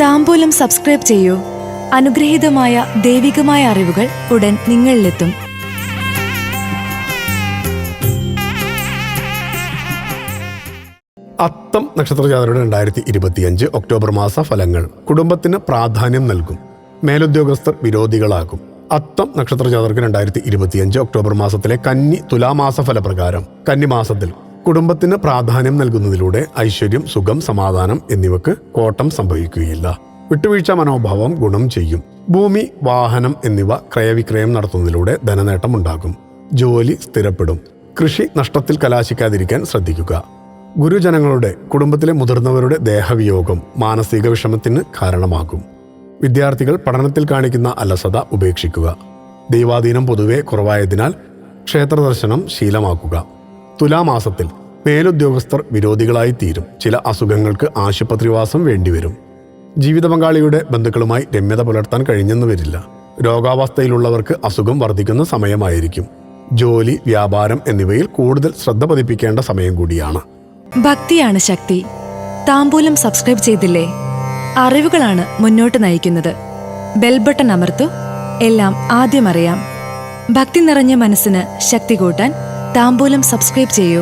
താമ്പൂലം subscribe ചെയ്യൂ. അനുഗ്രഹീതമായ ദൈവികമായ അറിവുകൾ ഉടൻ നിങ്ങളിലെത്തും. അത്തം നക്ഷത്രജാതരുടെ രണ്ടായിരത്തി ഇരുപത്തിയഞ്ച് ഒക്ടോബർ മാസ ഫലങ്ങൾ കുടുംബത്തിന് പ്രാധാന്യം നൽകും. മേലുദ്യോഗസ്ഥർ വിരോധികളാകും. അത്തം നക്ഷത്രജാതർക്ക് രണ്ടായിരത്തി ഇരുപത്തിയഞ്ച് ഒക്ടോബർ മാസത്തിലെ കന്നി തുലാമാസ ഫലപ്രകാരം കന്നിമാസത്തിൽ കുടുംബത്തിന് പ്രാധാന്യം നൽകുന്നതിലൂടെ ഐശ്വര്യം സുഖം സമാധാനം എന്നിവക്ക് കോട്ടം സംഭവിക്കുകയില്ല. വിട്ടുവീഴ്ച മനോഭാവം ഗുണം ചെയ്യും. ഭൂമി വാഹനം എന്നിവ ക്രയവിക്രയം നടത്തുന്നതിലൂടെ ധനനേട്ടം ഉണ്ടാകും. ജോലി സ്ഥിരപ്പെടും. കൃഷി നഷ്ടത്തിൽ കലാശിക്കാതിരിക്കാൻ ശ്രദ്ധിക്കുക. ഗുരുജനങ്ങളുടെ കുടുംബത്തിലെ മുതിർന്നവരുടെ ദേഹവിയോഗം മാനസിക വിഷമത്തിന് കാരണമാകും. വിദ്യാർത്ഥികൾ പഠനത്തിൽ കാണിക്കുന്ന അലസത ഉപേക്ഷിക്കുക. ദൈവാധീനം പൊതുവെ കുറവായതിനാൽ ക്ഷേത്രദർശനം ശീലമാക്കുക. തുലാമാസത്തിൽ മേലുദ്യോഗസ്ഥർ വിരോധികളായി തീരും. ചില അസുഖങ്ങൾക്ക് ആശുപത്രിവാസം വേണ്ടിവരും. ജീവിത പങ്കാളിയുടെ ബന്ധുക്കളുമായി രമ്യത പുലർത്താൻ കഴിഞ്ഞെന്ന് വരില്ല. രോഗാവസ്ഥയിലുള്ളവർക്ക് അസുഖം വർദ്ധിക്കുന്ന സമയമായിരിക്കും. ജോലി വ്യാപാരം എന്നിവയിൽ കൂടുതൽ ശ്രദ്ധ പതിപ്പിക്കേണ്ട സമയം കൂടിയാണ്. ഭക്തിയാണ് ശക്തി. താമ്പൂലം സബ്സ്ക്രൈബ് ചെയ്തില്ലേ? അറിവുകളാണ് മുന്നോട്ട് നയിക്കുന്നത്. ബെൽബട്ടൺ അമർത്തു. എല്ലാം ആദ്യം അറിയാം. ഭക്തി നിറഞ്ഞ മനസ്സിന് ശക്തി കൂട്ടാൻ താമ്പൂലം സബ്സ്ക്രൈബ് ചെയ്യൂ.